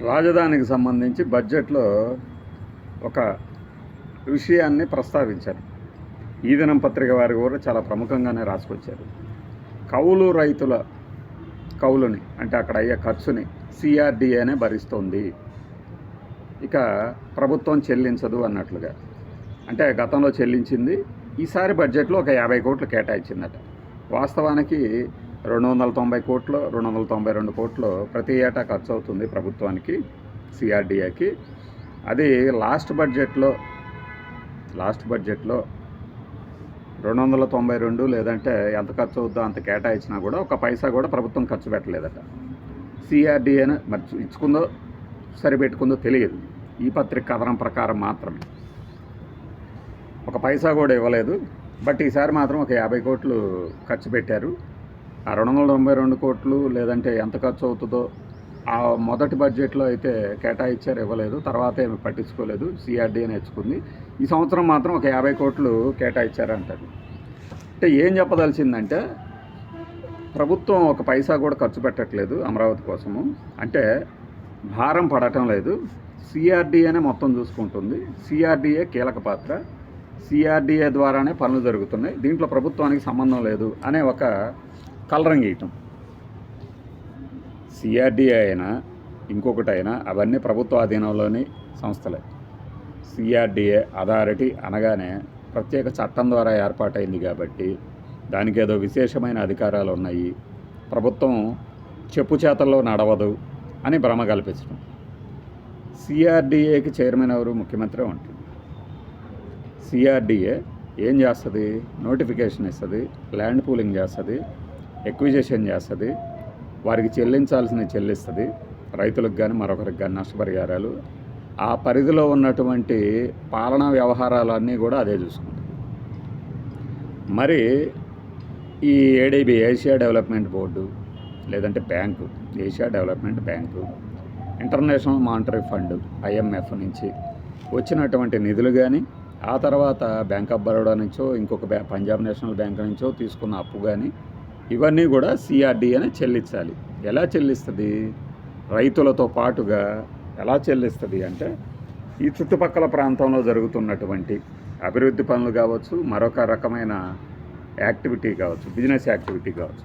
రాజధానికి సంబంధించి బడ్జెట్లో ఒక విషయాన్ని ప్రస్తావించారు. ఈ దినం పత్రిక వారు కూడా చాలా ప్రముఖంగానే రాసుకొచ్చారు. కౌలు రైతుల కౌలుని అంటే అక్కడ అయ్యే ఖర్చుని సిఆర్డిఏనే భరిస్తోంది. ఇక ప్రభుత్వం చెల్లించదు అన్నట్లుగా. అంటే గతంలో చెల్లించింది ఈసారి బడ్జెట్లో ఒక యాభై కోట్లు కేటాయించిందట. వాస్తవానికి రెండు వందల తొంభై కోట్లు రెండు వందల తొంభై రెండు కోట్లు ప్రతి ఏటా ఖర్చు అవుతుంది ప్రభుత్వానికి సిఆర్డిఏకి అది లాస్ట్ బడ్జెట్లో లాస్ట్ బడ్జెట్లో రెండు వందల తొంభై రెండు లేదంటే ఎంత ఖర్చు అవుద్దో అంత కేటాయించినా కూడా ఒక పైసా కూడా ప్రభుత్వం ఖర్చు పెట్టలేదట. సిఆర్డిఏను మరి ఇచ్చుకుందో సరిపెట్టుకుందో తెలియదు. ఈ పత్రిక కథనం ప్రకారం మాత్రమే. ఒక పైసా కూడా ఇవ్వలేదు. బట్ ఈసారి మాత్రం ఒక యాభై కోట్లు ఖర్చు పెట్టారు. ఆ రెండు వందల తొంభై రెండు కోట్లు లేదంటే ఎంత ఖర్చు అవుతుందో ఆ మొదటి బడ్జెట్లో అయితే కేటాయించారు ఇవ్వలేదు. తర్వాత ఏమి పట్టించుకోలేదు. సిఆర్డీ నేర్చుకుంది ఈ సంవత్సరం మాత్రం ఒక యాభై కోట్లు కేటాయించారంటారు అంటే ఏం చెప్పదలిచిందంటే ప్రభుత్వం ఒక పైసా కూడా ఖర్చు పెట్టట్లేదు అమరావతి కోసము. అంటే భారం పడటం లేదు. సిఆర్డీఏనే మొత్తం చూసుకుంటుంది. సిఆర్డీఏ కీలక పాత్ర. సిఆర్డీఏ ద్వారానే పనులు జరుగుతున్నాయి. దీంట్లో ప్రభుత్వానికి సంబంధం లేదు అనే ఒక కలరింగ్ వేయటం. సిఆర్డీఏ అయినా ఇంకొకటి అయినా అవన్నీ ప్రభుత్వ అధీనంలోని సంస్థలే. సిఆర్డీఏ అథారిటీ అనగానే ప్రత్యేక చట్టం ద్వారా ఏర్పాటైంది కాబట్టి దానికి ఏదో విశేషమైన అధికారాలు ఉన్నాయి. ప్రభుత్వం చెప్పు చేతల్లో నడవదు అని భ్రమ కల్పించడం సిఆర్డీఏకి చైర్మన్ ఎవరు? ముఖ్యమంత్రి ఉంటుంది సిఆర్డీఏ ఏం చేస్తుంది? నోటిఫికేషన్ ఇస్తుంది? ల్యాండ్ పూలింగ్ చేస్తుంది? ఎక్విజేషన్ చేస్తుంది. వారికి చెల్లించాల్సినవి చెల్లిస్తుంది. రైతులకు కానీ మరొకరికి కానీ నష్టపరిహారాలు. ఆ పరిధిలో ఉన్నటువంటి పాలనా వ్యవహారాలన్నీ కూడా అదే చూసుకుంటుంది మరి ఈ ఏడీబీ ఏషియా డెవలప్మెంట్ బోర్డు లేదంటే bank Asia development bank international monetary fund IMF నుంచి వచ్చినటువంటి నిధులు కానీ ఆ తర్వాత బ్యాంక్ ఆఫ్ బరోడా నుంచో ఇంకొక బ్యా పంజాబ్ నేషనల్ బ్యాంక్ నుంచో తీసుకున్న అప్పు కానీ ఇవన్నీ కూడా సిఆర్డీఏనే చెల్లించాలి. ఎలా చెల్లిస్తుంది? రైతులతో పాటుగా ఎలా చెల్లిస్తుంది అంటే ఈ చుట్టుపక్కల ప్రాంతంలో జరుగుతున్నటువంటి అభివృద్ధి పనులు కావచ్చు మరొక రకమైన యాక్టివిటీ కావచ్చు బిజినెస్ యాక్టివిటీ కావచ్చు.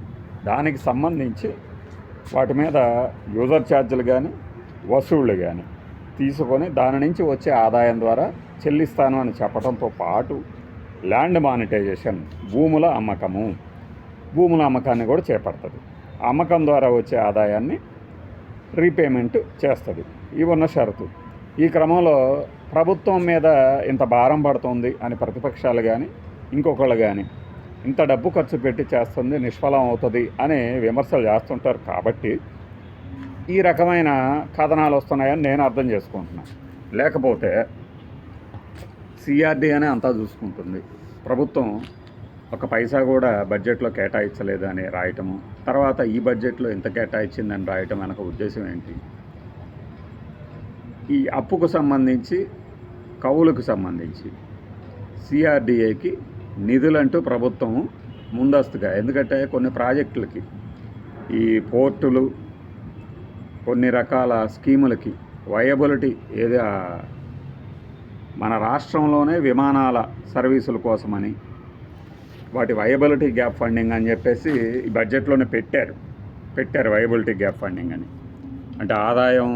దానికి సంబంధించి వాటి మీద యూజర్ ఛార్జీలు కానీ వసూళ్ళు కానీ తీసుకొని దాని నుంచి వచ్చే ఆదాయం ద్వారా చెల్లిస్తాను అని చెప్పడంతో పాటు ల్యాండ్ మానిటైజేషన్ భూముల అమ్మకము. భూముల అమ్మకాన్ని కూడా చేపడుతుంది. అమ్మకం ద్వారా వచ్చే ఆదాయాన్ని రీపేమెంట్ చేస్తుంది. ఇవి ఉన్న షరతు. ఈ క్రమంలో ప్రభుత్వం మీద ఇంత భారం పడుతుంది అని ప్రతిపక్షాలు కానీ ఇంకొకళ్ళు కానీ ఇంత డబ్బు ఖర్చు పెట్టి చేస్తుంది నిష్ఫలం అవుతుంది అని విమర్శలు చేస్తుంటారు కాబట్టి ఈ రకమైన కథనాలు వస్తున్నాయని నేను అర్థం చేసుకుంటున్నాను లేకపోతే సిఆర్డీ అనే అంతా చూసుకుంటుంది. ప్రభుత్వం ఒక పైసా కూడా బడ్జెట్లో కేటాయించలేదు అని రాయటము తర్వాత ఈ బడ్జెట్లో ఇంత కేటాయించిందని రాయటం వెనక ఉద్దేశం ఏంటి? ఈ అప్పుకు సంబంధించి కవులకు సంబంధించి సిఆర్డిఏకి నిధులంటూ ప్రభుత్వం ముందస్తుగా ఎందుకంటే కొన్ని ప్రాజెక్టులకి ఈ పోర్టులు కొన్ని రకాల స్కీములకి వయబిలిటీ ఏదో మన రాష్ట్రంలోనే విమానాల సర్వీసుల కోసమని వాటి వయబిలిటీ గ్యాప్ ఫండింగ్ అని చెప్పేసి ఈ బడ్జెట్లోనే పెట్టారు. పెట్టారు వయబిలిటీ గ్యాప్ ఫండింగ్ అని. అంటే ఆదాయం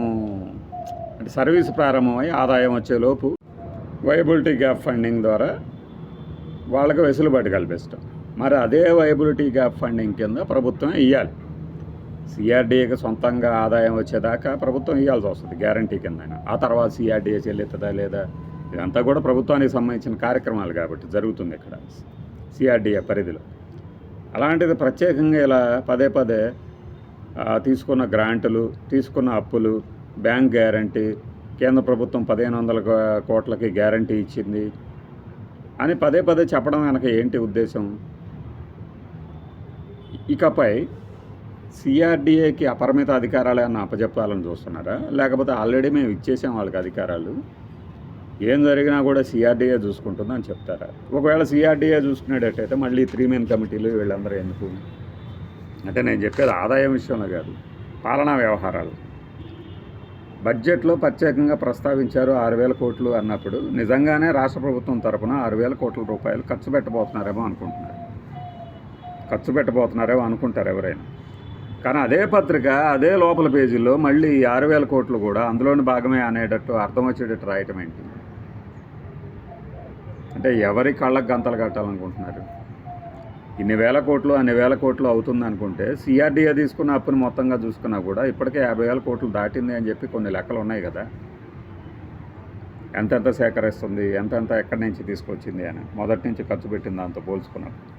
అంటే సర్వీస్ ప్రారంభమై ఆదాయం వచ్చేలోపు వయబిలిటీ గ్యాప్ ఫండింగ్ ద్వారా వాళ్ళకి వెసులుబాటు కల్పిస్తాం. మరి అదే వయబిలిటీ గ్యాప్ ఫండింగ్ కింద ప్రభుత్వం ఇవ్వాలి సిఆర్డీఏకి సొంతంగా ఆదాయం వచ్చేదాకా ప్రభుత్వం ఇవ్వాల్సి వస్తుంది గ్యారంటీ కింద ఆ తర్వాత సిఆర్డీఏ చెల్లిస్తుందా లేదా? ఇదంతా కూడా ప్రభుత్వానికి సంబంధించిన కార్యక్రమాలు కాబట్టి జరుగుతుంది ఇక్కడ. సిఆర్డిఏ పరిధిలో. అలాంటిది ప్రత్యేకంగా ఇలా పదే పదే తీసుకున్న గ్రాంటులు తీసుకున్న అప్పులు బ్యాంక్ గ్యారంటీ కేంద్ర ప్రభుత్వం పదిహేను వందల కోట్లకి గ్యారంటీ ఇచ్చింది అని పదే పదే చెప్పడం వెనక ఏంటి ఉద్దేశం? ఇకపై సిఆర్డిఏకి అపరిమిత అధికారాలు ఏమన్నా అప్పచెప్పాలని చూస్తున్నారా? లేకపోతే ఆల్రెడీ మేము ఇచ్చేసాం వాళ్ళకి అధికారాలు. ఏం జరిగినా కూడా సిఆర్డీఏ చూసుకుంటుందని చెప్తారా? ఒకవేళ సిఆర్డీఏ చూసుకునేటట్టయితే మళ్ళీ త్రీ మెయిన్ కమిటీలు వీళ్ళందరూ ఎందుకు? అంటే నేను చెప్పేది ఆదాయం విషయంలో కాదు పాలనా వ్యవహారాలు. బడ్జెట్లో ప్రత్యేకంగా ప్రస్తావించారు ఆరు వేల కోట్లు అన్నప్పుడు నిజంగానే రాష్ట్ర ప్రభుత్వం తరపున ఆరు వేల కోట్ల రూపాయలు ఖర్చు పెట్టబోతున్నారేమో అనుకుంటున్నారు. ఖర్చు పెట్టబోతున్నారేమో అనుకుంటారు ఎవరైనా. కానీ అదే పత్రిక అదే లోపల పేజీల్లో మళ్ళీ ఈ ఆరు వేల కోట్లు కూడా అందులోని భాగమే అనేటట్టు అర్థం వచ్చేటట్టు రాయటం ఏంటి? అంటే ఎవరి కళ్ళకు గంతలు కట్టాలనుకుంటున్నారు? ఇన్ని వేల కోట్లు అన్ని వేల కోట్లు అవుతుంది అనుకుంటే సిఆర్డీఏ తీసుకున్న అప్పుని మొత్తంగా చూసుకున్నా కూడా ఇప్పటికే యాభై వేల కోట్లు దాటింది అని చెప్పి కొన్ని లెక్కలు ఉన్నాయి కదా. ఎంతెంత సేకరిస్తుంది ఎంతెంత ఎక్కడి నుంచి తీసుకొచ్చింది అని మొదటి నుంచి ఖర్చు పెట్టింది దాంతో పోల్చుకున్నప్పుడు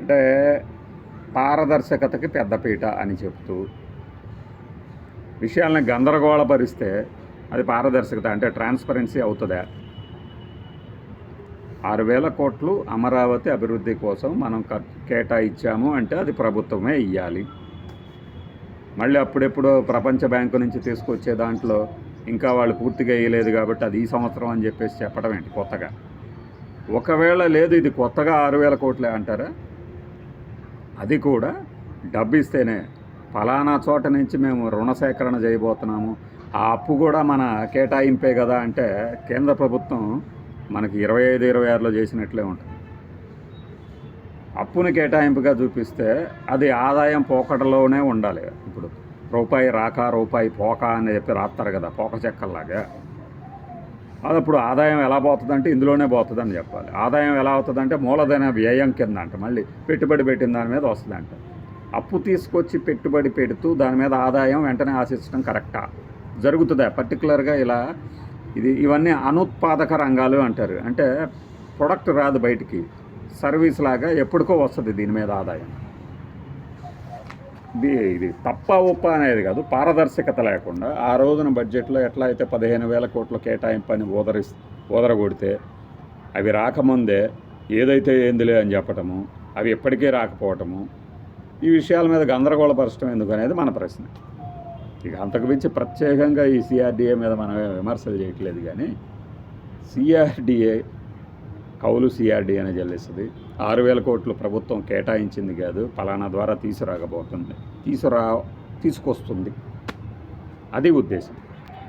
అంటే పారదర్శకతకి పెద్దపీట అని చెప్తూ విషయాలను గందరగోళపరిస్తే అది పారదర్శకత అంటే ట్రాన్స్పరెన్సీ అవుతుందా? ఆరు వేల కోట్లు అమరావతి అభివృద్ధి కోసం మనం కేటాయించాము అంటే అది ప్రభుత్వమే ఇవ్వాలి మళ్ళీ అప్పుడెప్పుడు ప్రపంచ బ్యాంకు నుంచి తీసుకొచ్చే దాంట్లో ఇంకా వాళ్ళు పూర్తిగా వేయలేదు కాబట్టి అది ఈ సంవత్సరం అని చెప్పేసి చెప్పడం ఏంటి కొత్తగా? ఒకవేళ లేదు ఇది కొత్తగా ఆరు వేల కోట్లే అంటారా? అది కూడా డబ్బు ఇస్తేనే. ఫలానా చోట నుంచి మేము రుణ సేకరణ చేయబోతున్నాము. ఆ అప్పు కూడా మన కేటాయింపే కదా అంటే కేంద్ర ప్రభుత్వం మనకి ఇరవై ఐదు ఇరవై ఆరులో చేసినట్లే ఉంటుంది. అప్పుని కేటాయింపుగా చూపిస్తే అది ఆదాయం పోకడలోనే ఉండాలి. ఇప్పుడు రూపాయి రాక రూపాయి పోక అని చెప్పి రాస్తారు కదా పోక చెక్కల్లాగా. అది అప్పుడు ఆదాయం ఎలా పోతుందంటే ఇందులోనే పోతుందని చెప్పాలి. ఆదాయం ఎలా అవుతుందంటే మూలధన వ్యయం కింద అంట మళ్ళీ పెట్టుబడి పెట్టిన దాని మీద వస్తుందంట అప్పు తీసుకొచ్చి పెట్టుబడి పెడుతూ దాని మీద ఆదాయం వెంటనే ఆశించడం కరెక్టా? జరుగుతుందా? పర్టికులర్గా ఇలా ఇది ఇవన్నీ అనుత్పాదక రంగాలు అంటారు. అంటే ప్రొడక్ట్ రాదు బయటికి. సర్వీస్ లాగా ఎప్పటికో వస్తుంది దీని మీద ఆదాయం. ఇది ఇది తప్ప ఉప్ప అనేది కాదు పారదర్శకత లేకుండా ఆ రోజున బడ్జెట్లో ఎట్లా అయితే పదిహేను వేల కోట్ల కేటాయింపని ఓదరి ఓదరగొడితే అవి రాకముందే ఏదైతే ఏందిలే అని చెప్పటము అవి ఎప్పటికీ రాకపోవటము ఈ విషయాల మీద గందరగోళపరచడం ఎందుకు అనేది మన ప్రశ్న. ఇక అంతకు మించి ప్రత్యేకంగా ఈ సిఆర్డిఏ మీద మనం విమర్శలు చేయట్లేదు కానీ సిఆర్డిఏ కౌలు సిఆర్డిఏనే చెల్లిస్తుంది. ఆరు వేల కోట్లు ప్రభుత్వం కేటాయించింది కాదు ఫలానా ద్వారా తీసుకురాకపోతుంది తీసుకురా తీసుకొస్తుంది. అది ఉద్దేశం.